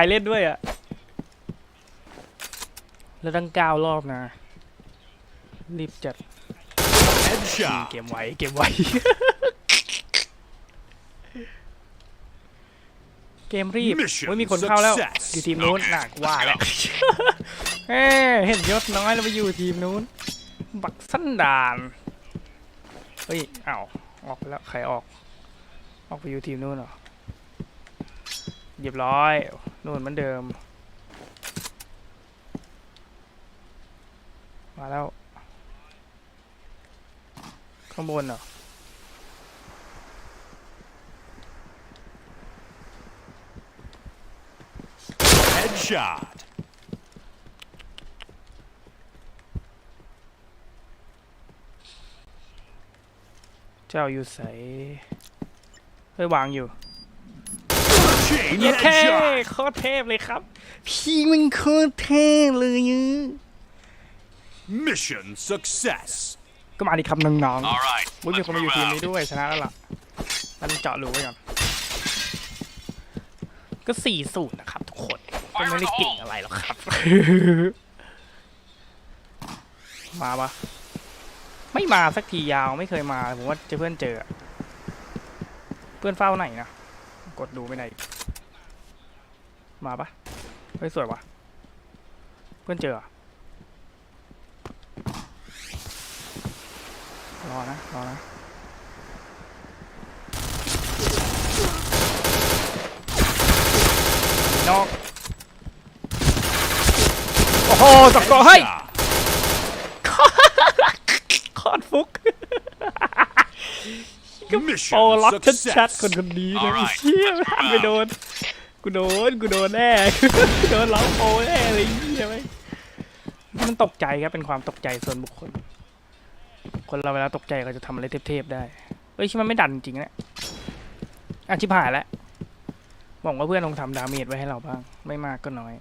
รเล่นด้วยอะแล้วตั้งเก้ารอบนะ รีบจัด Headshot. เกมไว้เกมไว้ เกมรีบ Mission โอ้ยมีคนเข้าแล้ว success อยู่ทีมนู้นน่ะกูว่าแล้วเฮ้เห็นยศน้อยแล้วไปอยู่ทีมนู้น บักสันดาน เฮ้ยอ้าวออกไปแล้วใครออก ออกไปอยู่ทีมนู้นเหรอ เรียบร้อยนู่นเหมือนเดิม มาแล้ว ข้างบนเหรอ Headshot. เจ้าอยู่ใสเฮ้ยวางอยู่ Chain เย้แค่ headshot. โคตรเทพเลยครับ พี่มันโคตรเทพเลยอะ Mission success. ก็มาดิครับน้อง All right. ๆวุ้ยมีคนมาอยู่ทีมนี้ด้วยชนะแล้วล่ะนั่นเจาะรูไว้ก่อน ก็สี่สูตรนะครับทุกคนก็ไม่ได้เก่งอะไรหรอกครับ มาปะไม่มาสักทียาวไม่เคยมา ผมว่าเจะเพื่อนเจออะเพื่อนเฝ้าไหนนะ กดดูไม่ได้อีกมาปะเฮ้ยสวยวะเพื่อนเจอรอนะ รอนะนอกโอ้โหสกอร์ให้คอนฟุก Mission โอ้ล็อกชัด success. ๆคนคนนี้นะ Alright, เชี่ย let's move หันไปโดนกูโดนกูโดนแน่กูโดนล็อกโปแน่เลยเหี้ยไหมมันตกใจครับเป็นความตกใจส่วนบุคคล คนเราเวลาตกใจก็จะทำอะไรเทพๆได้เอ้ยชิมันไม่ดันจริงๆนะอะชิบหายแล้วบอกว่าเพื่อนลองทำดาเมจไว้ให้เราบ้าง ไม่มากก็น้อย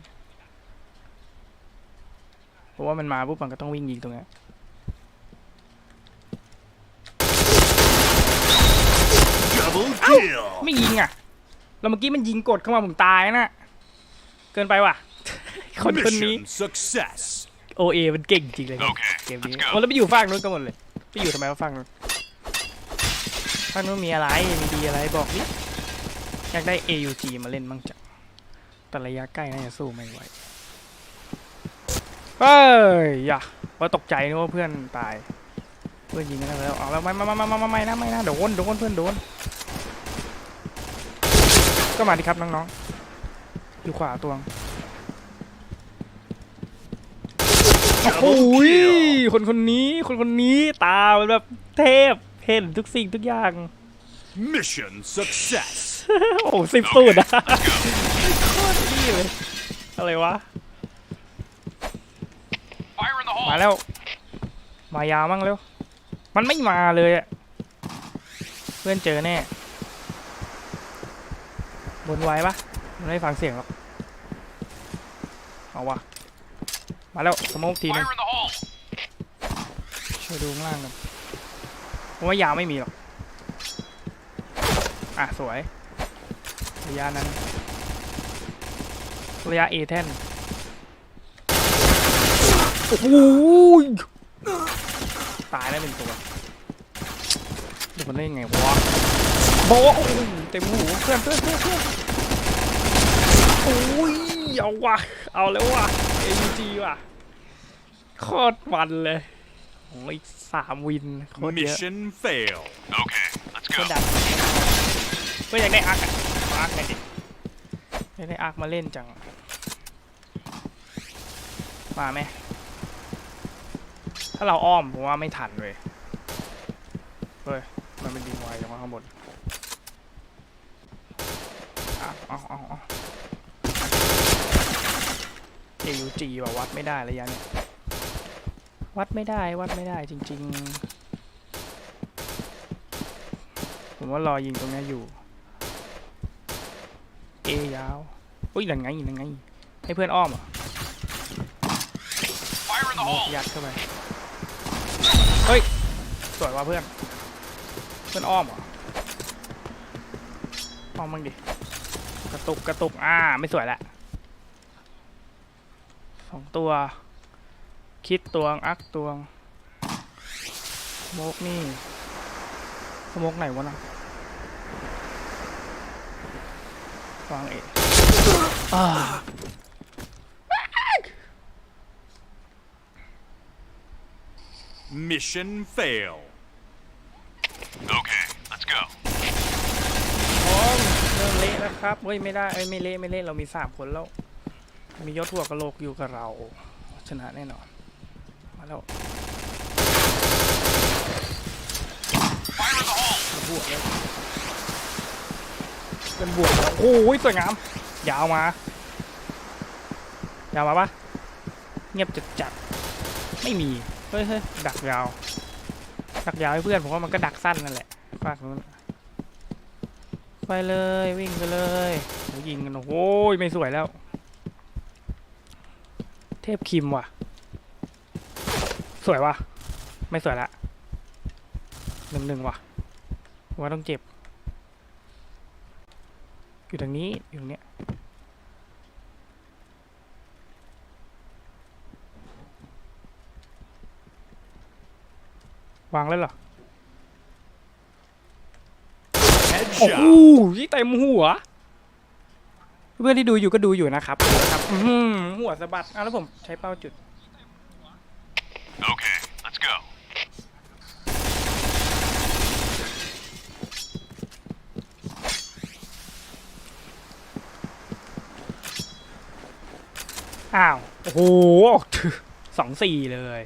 เพราะว่ามันมาปุ๊บมันก็ต้องวิ่งยิงตรงเนี้ ย Double kill. ไม่ยิงอะแล้วเมื่อกี้มันยิงกดเข้ามาผมตายนะเกินไปว่ะ คนคนนี้ Mission success. โอเอมันเก่งจริงเลยครับโอเคเกมนี้ let's go โอ้แล้วไปอยู่ฝั่งนู้นกันหมดเลยไปอยู่ทำไมวะฝั่งนู้นฝั่งนู้นมีอะไรมีดีอะไรบอกดิอยากได้ AUG มาเล่นบ้างจังแต่ระยะใกล้น่าจะสู้ไม่ไหวเฮ้ยอย่าว่าตกใจนึกว่าเพื่อนตาย เพื่อนยิงกันแล้วเอาแล้วไม่ไม่ไม่ไม่ไม่ไม่นะไม่นะโดนโดนเพื่อนโดน ก็มาดิครับน้องๆ อยู่ขวาตัวง โอ้โหยคนคนนี้ คนคนนี้ตามันแบบเทพ เห็นทุกสิ่งทุกอย่าง Mission success. โอ้สิบสูตรอะโคตรดีเลย อะไรวะ Fire in the hole. มาแล้ว มายาวมั่งเร็ว มันไม่มาเลยอะ เพื่อนเจอแน่ บนไว้ปะมันไม่ฟังเสียงหรอกเอาวะมาแล้วสโมกทีนึง in the hole. ช่วยดูข้างล่างกันผมว่ายาวไม่มีหรอกอะสวยระยะนั้นระยะเอแทนโอ้โหยตายแล้วหนึ่งตัวเดี๋ยวมันได้ยังไงวะ โบะโอ้โหเต็มหูเพื่อนเพื่อนเพื่อนเพื่อนโอ้ยเอาวะเอาแล้ววะ AUG ว่ะโคตรมันเลยโอ้ยสามวินโคตรเยอะ Mission fail. Okay, let's ก็ดันก็อยากได้อาร์คอะขออาร์คหน่อยดิอยากได้อาร์คมาเล่นจัง มาไหมถ้าเราอ้อมผมว่าไม่ทันเลยเฮ้ย มันเป็นดิงไวจังวะข้างบน เอาเอาเอาเอยูจีว่าวัดไม่ได้ระยะเนี่ยวัดไม่ได้วัดไม่ได้จริง ๆ ผมว่ารอยิงตรงนี้อยู่ เอยาวอุ้ยนั่นไงนั่นไง ให้เพื่อนอ้อมเหรอยัดเข้าไปเฮ้ยสวยว่ะเพื่อน เพื่อนอ้อมเหรออ้อมบ้งดิ กระตุกกระตุกอ่าไม่สวยละสองตัว คิดตวงอักตวงสโมกนี่สโมกไหนวะนะวางเอะอ่า Mission failed let's go. พร้อมเครับเฮ้ยไม่ได้เอ้ยไม่เละไม่เละเรามีสามคนแล้ว มียศหัวกะโหลกอยู่กับเรา ชนะแน่นอน มาแล้วบวกแล้วเป็นบวกแล้วโอ้ยสวยงาม ยาวมายาวมาปะเงียบจัดจัดๆไม่มี เฮ้ยเฮ้ยดักยาว ดักยาวให้เพื่อนผมว่ามันก็ดักสั้นนั่นแหละฝากนู้น ไปเลยวิ่งไปเลยยิงกันโอ้ยไม่สวยแล้ว เทพคิมว่ะ สวยว่ะ ไม่สวยละหนึ่งหนึ่งว่ะว่าต้องเจ็บ อยู่ทางนี้อยู่ตรงเนี้ยวางแล้วเหรอ โอ้โห Headshot. ที่เต็มหัว เพื่อนที่ดูอยู่ก็ดูอยู่นะครับครับอื้อหือหัวสะบัดอะแล้วผมใช้เป้าจุด Okay, let's go. อ้าว โอ้โหสองสี่เลย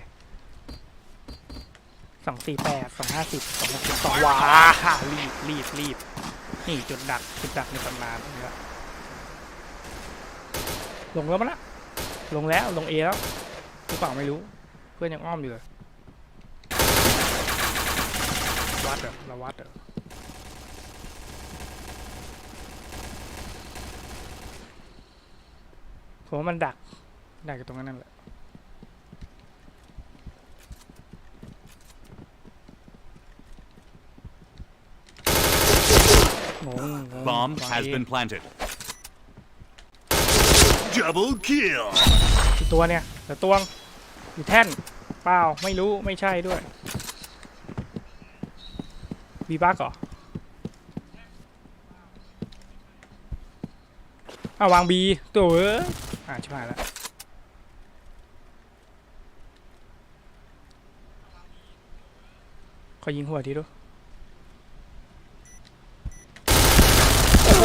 สองสี่แปดสองห้าสิบสองหกสิบสองว้ารีบรีบรีบนี่จุดดักจุดดักในตำนานนี่ละลงแล้วมั้งนะลงแล้วลงเอแล้วหรือเปล่าไม่รู้ เพื่อนยังอ้อมอยู่เลยวัดเหรอเราวัดเหรอผมว่ามันดักดักอยู่ตรงนั้นนั่นแหละ งงงง Bomb วาง has เอง been planted. Double kill. กี่ตัวเนี่ยเดี๋ยวตวงอยู่แท่นเปล่าไม่รู้ไม่ใช่ด้วยบีบักเหรออะวางบีตัวเอ้ยอ่าชิบหายแล้วขอยิงหัวทีดู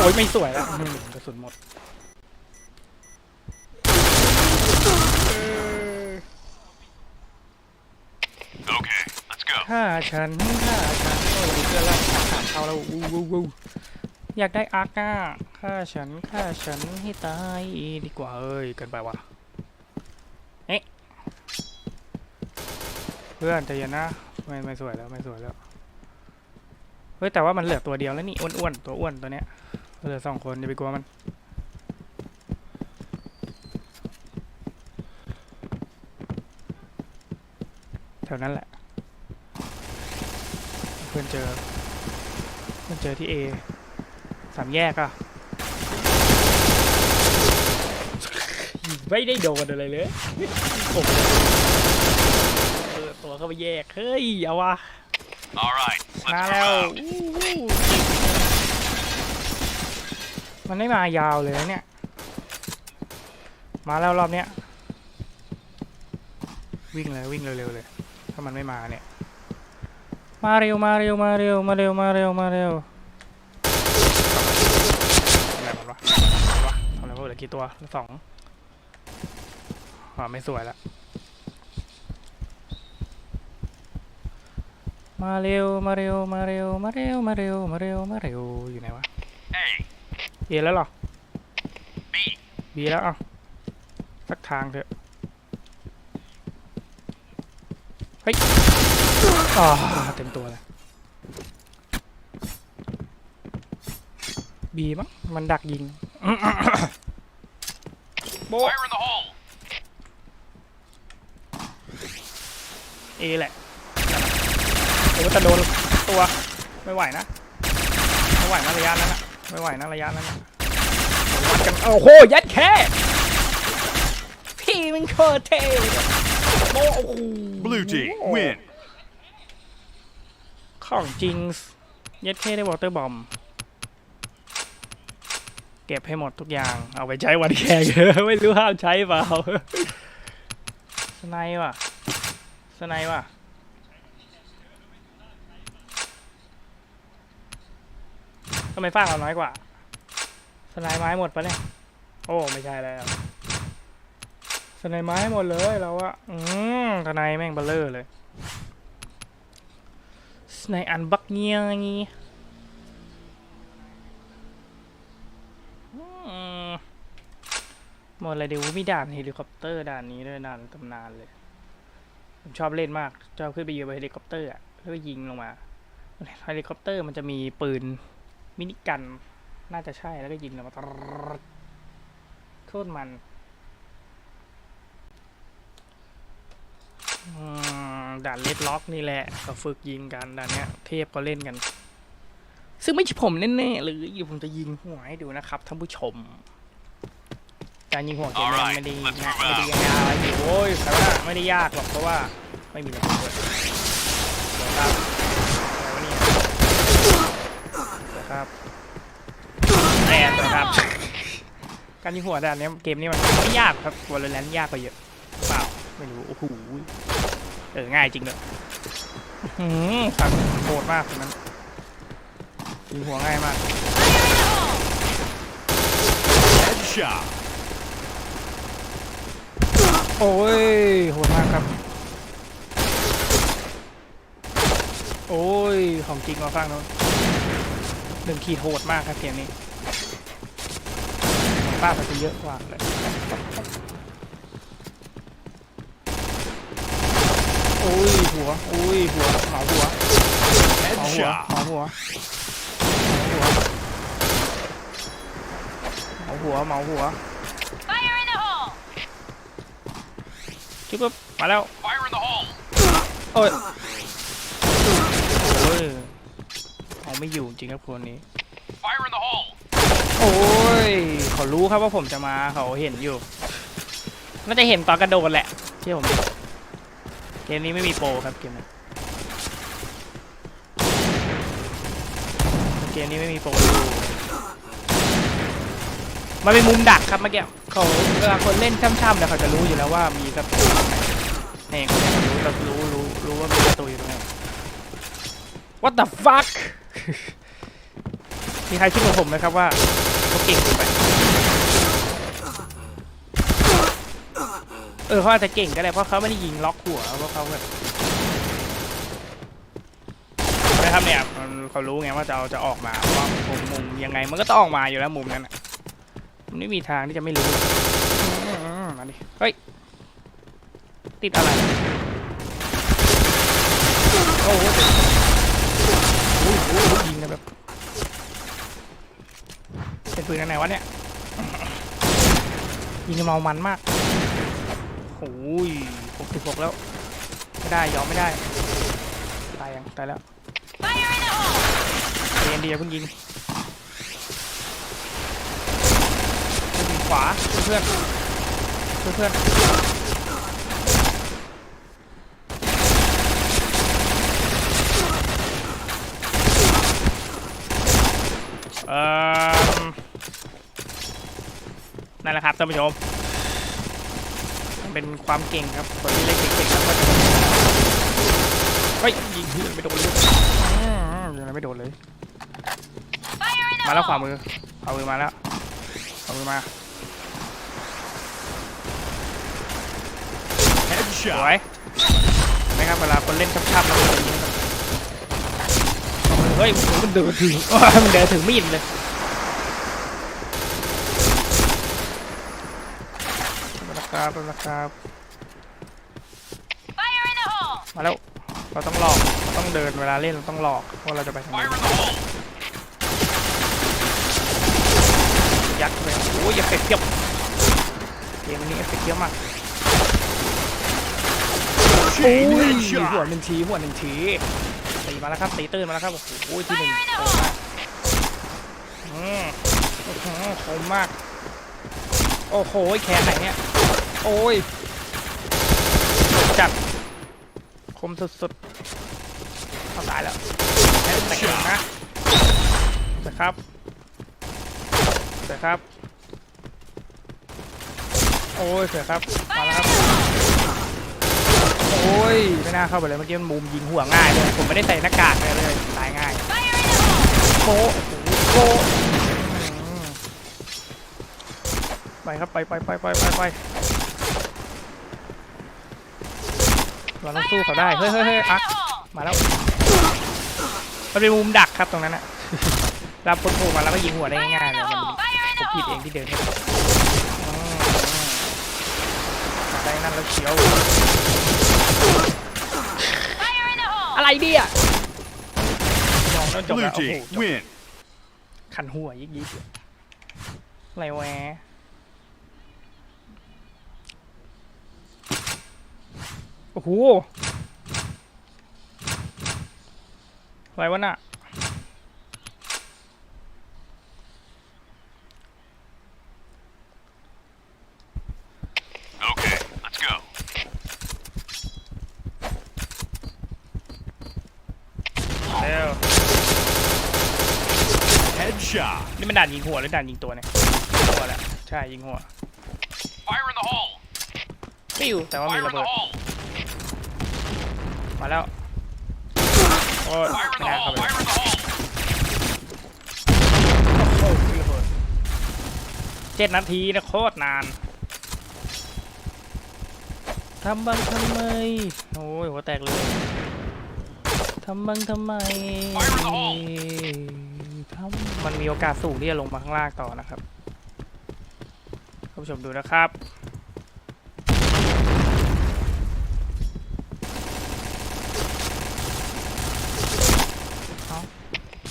โอ้โหไม่สวยแล้วอืมกระสุนหมด Okay, let's go. ฆ่าฉันฆ่าฉันโอ้ยเพื่อนเราถามเขาแล้ววูวูวูอยากได้อาร์ก้าฆ่าฉันฆ่าฉันให้ตายดีกว่าเอ้ยเกินไปว่ะเอ๊ะเพื่อนใจเย็นนะไม่ไม่สวยแล้วไม่สวยแล้วเฮ้ยแต่ว่ามันเหลือตัวเดียวแล้วนี่อ้วนๆตัวอ้วนตัวเนี้ย เหลือสองคนอย่าไปกลัวมัน แถวนั้นแหละ เพื่อนเจอ เพื่อนเจอที่เอสามแยกอะไม่ได้โดนอะไรเลยผมเปิดตัวเข้าไปแยก เฮ้ย เอาวะ All right, มา let's แล้ว move out. มันไม่มายาวเลยเนี่ย มาแล้วรอบเนี้ย วิ่งเลยวิ่งเร็วๆเลย ถ้ามันไม่มาเนี่ย มาเร็วมาเร็วมาเร็วมาเร็วมาเร็วมาเร็วทำอะไรมันวะทำไรวะทำอะไรวะเหลือกี่ตัวสองอ่าไม่สวยละมาเร็วมาเร็วมาเร็วมาเร็วมาเร็วมาเร็วมาเร็วอยู่ไหนวะ เอแล้วเหรอ B, บีแล้วอะสักทางเถอะ เฮ้ยอ่าเต็มตัวเลยบีมั้งมันดักยิงโบะ fire in the hole. เอแหละโอ้แต่โดนตัว ไม่ไหวนะ ไม่ไหวนะระยะนั้นนะ ไม่ไหวนะระยะนั้นนะวัดกันโอ้โหยัดแค่พี่ไม่มันโคตรเท่เลยโอ้โห Blue team win. ของจริงเย็ดเท่ได้วอเตอร์บอมเก็บให้หมดทุกอย่าง เอาไปใช้วันแข่งไม่รู้ห้ามใช้เปล่าสไนป์ว่ะสไนป์ว่ะำไมฟากเราน้อยกว่า สไนป์ไม้หมดปะเนี่ย โอ้ ไม่ใช่แล้ว สไนป์ไม้หมดเลยเราอะอืมสไนป์แม่งเบลเลอร์เลย สไนป์อันบักเงี้ยงี้หมดเลยเดี๋ยวมีด่านเฮลิคอปเตอร์ด่านนี้ด้วยด่านตำนานเลย ผมชอบเล่นมากชอบขึ้นไปยืนบนเฮลิคอปเตอร์อะแล้วก็ยิงลงมาเฮลิคอปเตอร์มันจะมีปืน มินิกัน น่าจะใช่แล้วก็ยิงแลงมาโคตรมันด่านเลดล็อกนี่แหละก็ฝึกยิงกันด่านเนี้ย เทพก็เล่นกัน ซึ่งไม่ใช่ผมแน่ๆเลยออยู่ผมจะยิงหัวให้ดูนะครับท่านผู้ชม การยิงหัวเกมมันไม่ได้ไม่ได้ยากอะไรอยู่โอ้ยแต่ว่าไม่ได้ยากหรอกเพราะว่าไม่มีระเบิดครับอะไรวะเนี่ยเดี๋ยว ครับแอนเดี๋ยวครับ การยิงหัวด่านเนี้ยเกมนี้มันไม่ยากครับวอลเลนยากกว่าเยอะเปล่าไม่รู้โอ้โหเออง่ายจริงเลยอื้อหือสั่งโหดมากตรงนั้นยิงหัวง่ายมาก Headshot. โอ้ยโหดมากครับ โอ้ยของจริงมาฟังโน้น หนึ่งขีดโหดมากครับเกมนี้ของป้ามันจะเยอะกว่าเลยโอ้ยหัวโอ้ยหัวเหมาหัวเหมาหัว Headshot. เหมาหัวเหมาหัวเหมาหัว Fire in the hole! จิ๊บปึ๊บมาแล้ว Fire in the hole. โอ้ยโอ้ยเอา ไม่อยู่จริงครับคนนี้ Fire in the hole. โอ้ยเขารู้ครับว่าผมจะมาเขาเห็นอยู่ น่าจะเห็นตอนกระโดดแหละเชื่อผมดิเกมนี้ไม่มีโปรครับเกมนี้เกมนี้ไม่มีโปรอยู่มันเป็นมุมดักครับเมื่อกี้เขาเวลาคนเล่นช่ำๆเนี่ยเขาจะรู้อยู่แล้วว่ามีศัตรูตรงไหนนี่คนเนี้เขารู้รู้รู้รู้ว่ามีศัตรูอยู่ตรงไหน What the fuck มีใครคิดเหมือนผมไหมครับว่าเขาเก่งเกินไป เออเขาอาจจะเก่งก็ได้เพราะเขาไม่ได้ยิงล็อกหัวเพราะเขาแบบนะครับเนี่ยเขารู้ไงว่าจะเอาจะออกมาว่ามุมมุมยังไงมันก็ต้องออกมาอยู่แล้วมุมนั้นน่ะมันไม่มีทางที่จะไม่รู้อืมมาดิเฮ้ยติดอะไรโอ้โหติดโอ้โหยิงกัน แบบ เป็นปืนอะไรวะเนี่ย ยิงกันเมามันมากโอ้ยหกสิบหกแล้ว ไม่ได้ยอมไม่ได้ ตายยังตายแล้ว Fire in the hole! เรียนดีอย่าเพิ่งยิงยิงขวาเพื่อนเพื่อนเพื่อนเอ่อนั่นแหละครับ ท่านผู้ชมมันเป็นความเก่งครับคนที่เล่นเก่งๆครับก็จะเฮ้ยยิงเพื่อนไม่โดนเลยอืมยิงอะไรไม่โดนเลย Fire in the มาแล้วขวา hole! มือขวามือมาแล้วขวามือมาส Headshot. วยเห็นไหมครับเวลาคนเล่นชับๆแล้วมันจะยิงแบบเฮ้ยมันเดินถึงมันเดินถึงมีดเลย นะครับนะครับ Fire in the hole! มาแล้ว เราต้องหลอกเราต้องเดินเวลาเล่นเราต้องหลอกว่าเราจะไปทางไหน Fire in the hole. ยัดไปโอ้ยเอฟเฟกต์เยอะเกมนี้เอฟเฟกต์เยอะมากโอ้ Chain ยหัว headshot. หนึ่งทีหัวหนึ่งทีตีมาแล้วครับตีตื้นมาแล้วครับโอ้โหที่หนึ่ง Fire in the โคม hole! มากอืมโอ้โหคมมาก โอ้โหแขนไหนเนี่ย โอ้ย จัดคมสุดๆเข้าตายแล้วแค่แต่งหนึ่งนะสวยครับสวยครับ โอ้ยเสวยครับ มาแล้วครับ โอ้ย ไม่น่าเข้าไปเลย เมื่อกี้มันมุมยิงหัวง่ายเลย ผมไม่ได้ใส่หน้ากากเลยเลย ตายง่ายโกะโกะอืมไปครับ ไปไปไปไปไปไป เราต้องสู้เขาได้ เฮ้ยเฮ้ยเฮ้ย Fire in อะ the hole! มาแล้วมันเป็นมุมดักครับตรงนั้นอะรับคนโผล่มาแล้วก็ยิงหัวได้ Fire ง่าย in ๆเลย the มัน hole! Fire in ผ the มผิดเอง hole! ที่เดินไม่ถูกอืมได้นั่นแล้วเชียว Fire in the hole! อะไรดิอะมองแล้วจบ Blue แล้วโอ้โห team จบ win. ขันหัวยิกยิกอะไรแวะ อ้โหอะไรวะน่ะ Okay, let's go. เร็ว Headshot. นี่มันด่านยิงหัวหรือด่านยิงตัวเนี่ยหัวแหละใช่ยิงหัว Fire in the hole. ปิ้วแต่ว่ามี Fire ระ in เบิ the ด hole. มาแล้ว โอ้ย Fire in ไม่ the น่าเข้า hole. ไป Fire in the hole. โอ้โหมีระเบิดเจ็ดนาทีนะโคตรนานทำบังทำไม โอ้ยหัวแตกเลย ทำบังทำไม ทำมันมีโอกาสสูงที่จะลงมาข้างล่างต่อนะครับท่านผู้ชมดูนะครับ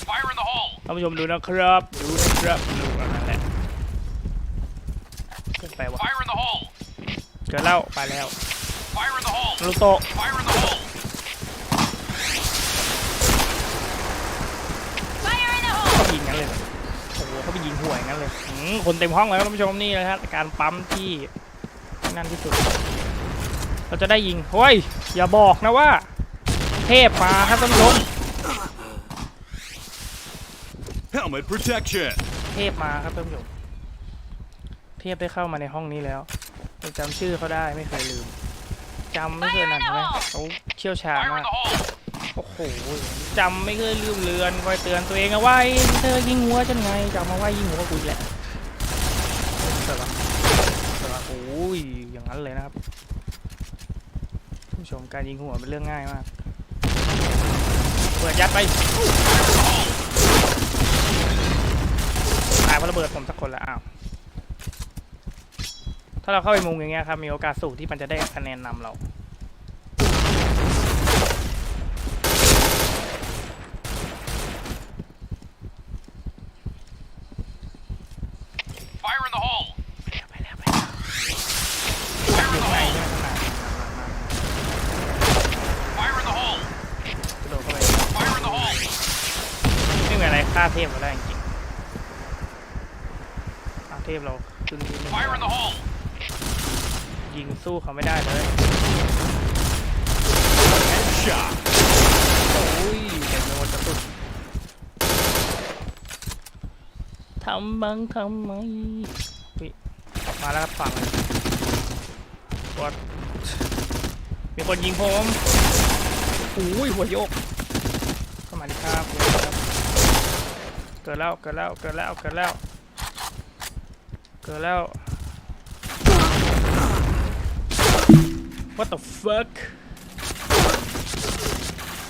Fire in the hole. ท่านผู้ชมดูนะครับ ดูนะครับดูอันนั้นแหละเกินไปวะ Fire in the hole. เกินแล้วไปแล้ว Fire in the hole. นารูโตะ Fire in the hole. Fire in the hole! เขายิงงั้นเลยเหรอโอ้โหเขาไปยิงห่วยงั้นเลยอืมคนเต็มห้องแล้วท่านผู้ชมนี่นะครับการปั๊มที่นั่นที่สุด เราจะได้ยิงเฮ้ยอย่าบอกนะว่า เทพมาครับท่านผู้ชม Helmet protection. เทพมาครับท่านผู้ชมเทพได้เข้ามาในห้องนี้แล้วผมจำชื่อเขาได้ไม่เคยลืมจำไม่เคยนั่นไหมเขาเชี่ยวชาญมากโอ้โหจำไม่เคยลืมเลือนคอยเตือนตัวเองเอาไว้เธอยิงหัวฉันไงจำมาไว้ยิงหัวกูแหละเสร็จละเสร็จละโอ้ยอย่างนั้นเลยนะครับผู้ชมการยิงหัวเป็นเรื่องง่ายมาก เปิดยัดไป เพราะระเบิดผมสักคนละอ้าว ถ้าเราเข้าไปมุมอย่างเงี้ยครับมีโอกาสสูงที่มันจะได้คะแนนนำเรา Fire in the hole. ไปแล้วไปแล้ว Fire อ in ยู่ the ข้างใน hole. ใช่ไหมข้างใน Fire in the hole. กระโดดเข้าไป Fire in the hole. ไม่มีอะไรฆ่าเทพเราได้จริงๆฆ่าเทพเราขึ้นนิดนึง Fire in the hole. ยิง สู้เขาไม่ได้เลยโอ้ยเจ็บไปหมดกระตุกทำบังทำไมมาแล้วครับฝั่งวอดมีคนยิงผมโอ้ยหัวโยกเข้ามาดิครับเกิดแล้วเกิดแล้วเกิดแล้วเกิดแล้วเกิดแล้ว What the fuck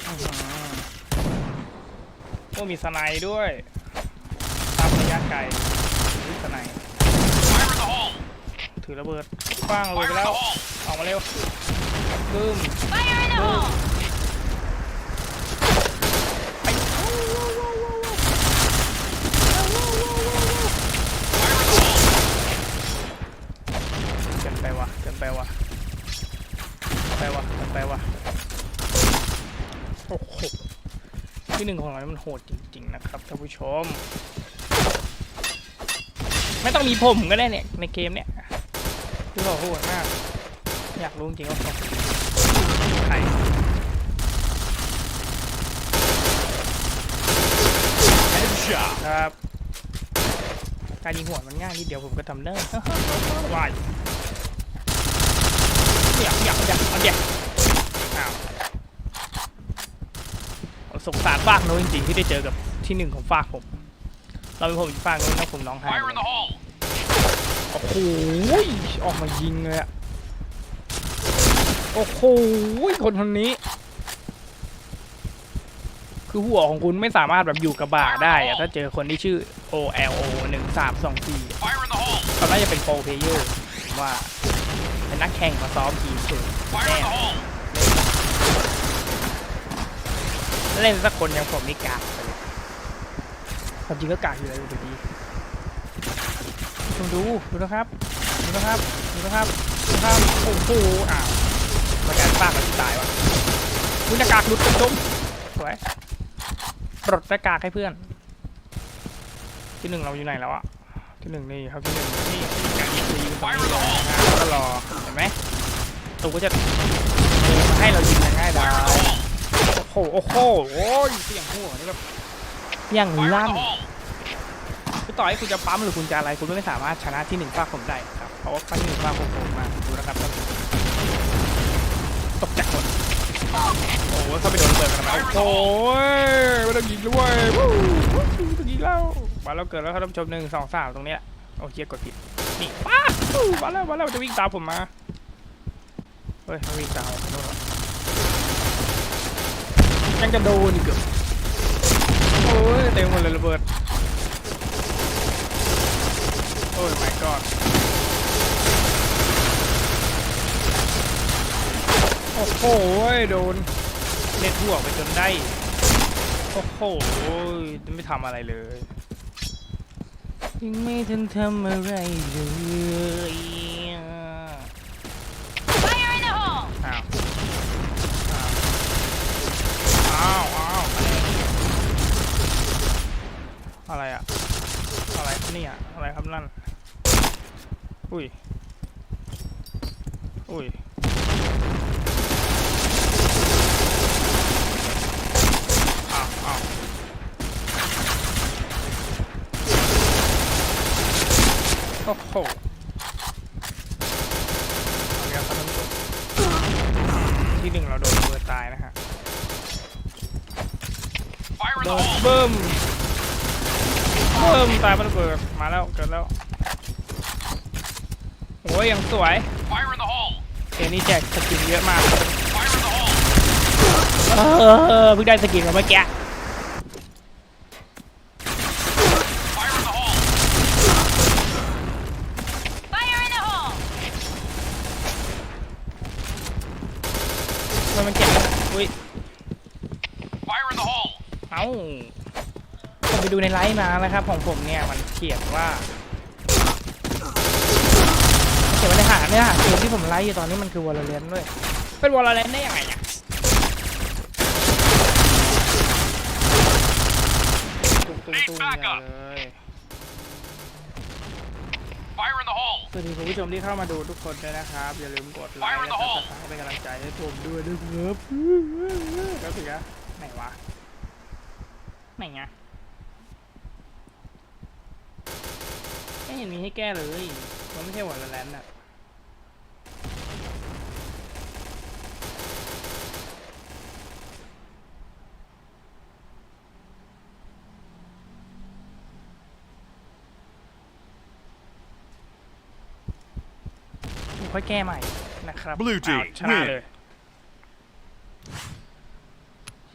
อื้อหือโอ้มีสไนด์ด้วยตามระยะไกลอุ๊ยสไนด์ Fire in the hole. ถือระเบิดคว้างระเบิด Fire ไป in แล้ว the hole. ออกมาเร็วบึ้ม Fire in the hole! เกินไปวะเกินไปวะไปวะเกินไปวะ โอ้โหที่หนึ่งของเรานี่มันโหดจริง ๆ นะครับท่านผู้ชม ไม่ต้องมีผมก็ได้เนี่ย ในเกมเนี่ยที่บอกโหดมาก อยากรู้จริงๆว่าผมใครครับการยิงหัวมันง่ายนิดเดียวผมก็ทำได้วายอยากอยากอยากเอาเดี๋ยวอ้าวผม สงสารฝากโน้นจริงๆ ที่ได้เจอกับที่หนึ่งของฝากผม เราเป็นผมอีกฝากโน้นแล้วผมร้องไห้ Fire in เลย the hole. โอ้โหออกมายิงเลยอะโอ้โหคนคนนี้ คือหัวของคุณไม่สามารถแบบอยู่กับบ่าได้อะถ้าเจอคนที่ชื่อ O L O หนึ่งสามสองสี่ Fire in the hole. เขาน่าจะเป็นโปรเพลเยอร์ผมว่าเป็นนักแข่งมาซ้อมทีมเฉย Fire แน่ in the hole. เล่นสักคนยังผมนี่กากไปเลยความจริงก็กากอยู่แล้วอยู่ดีคุณดูดูนะครับดูนะครับดูนะครับดูนะครับโอ้โหอ้าวมาการฟาดมาที่ตายวะคุณหน้ากากหลุดกระจุมสวยปลดหน้ากากให้เพื่อน ที่หนึ่งเราอยู่ไหนแล้วอะที่หนึ่งนี่ครับที่หนึ่งนี่การยิงตรงนี้ก็รอเห็นไหมตูก็จะมาให้เรายิงง่ายๆได้ Fire in the hole. โอ้โหโอ้โหโอ้ยเสียงหัวนี่แบบอย่าง Fire in ลั่น the hole. คือต่อให้คุณจะปั๊มหรือคุณจะอะไรคุณไม่สามารถชนะที่หนึ่งฝากผมได้ครับเพราะว่าที่หนึ่งฝากผมผมมาดูนะครับท่านผู้ชมตกใจหมดโอ้โหเข้าไปโดนระเบิดกันทำไมโอ้ยไม่ต้องยิงด้วยวู้วู้ไม่ต้องยิงแล้วมาแล้วเกิดแล้วครับท่านผู้ชมหนึ่งสองสามตรงเนี้ยโอ้เฮียกดผิดนี่ป้าวู้มาแล้วมาแล้วมันจะวิ่งตามผมมาเฮ้ยมันวิ่งตามผมโน่นเหรอ ยังจะโดนอีกเหรอโอ้ยเต็มหมดเลยระเบิด โอ้ย my god โอ้โหโดนเน็ตหัวไปจนได้ โอ้โหไม่ทำอะไรเลยยังไม่ทันทำอะไรเลย Fire in the hole! อ้าว อ้าวอ้าวอะไรอะอะไรเนี่ยอะไรครับนั่น อุ้ย อุ้ยอ้าวอ้าวโอ้โหเอาละครับทุกคนที่หนึ่งเราโดนเบิดตายนะฮะ โด the น hole. เบิ่มเบิ่มตายมันระเบิดมาแล้วเกิดแล้วโอ้ยยังสวย Fire in the hole. เกมนี้แจกสกินเยอะมาก Fire in the hole. เออเพิ่งได้สกินมาเมื่อกี้ Fire in the hole. Fire in the hole! มันมันเจ็บนะอุ้ย Fire in the hole. เอ้าผมไป ดูในไลฟ์มานะครับของผมเนี่ยมันเขียนว่าเขียนว่าในหาเนี่ยเกมที่ผมไลฟ์อยู่ตอนนี้มันคือวอลเลนด้วย เป็นวอลเลนได้ยังไงเนี่ยตุ้มตุ้มตุ้มอย่าเลยสวัสดีคุณผู้ชมที่เข้ามาดูทุกคนด้วยนะครับ อย่าลืมกดไลค์ Fire in และ the hole ซับสไครต์เป็นกำลังใจให้ผมด้วยนะครับก็ถือว่าไหนวะไหนไง ไม่เห็นมีให้แก้เลย มันไม่ใช่วอลเลนอะค่อยแก้ใหม่นะครับ Blue team อ้าวชนะ win เลย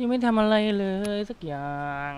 ยังไม่ทำอะไรเลยสักอย่าง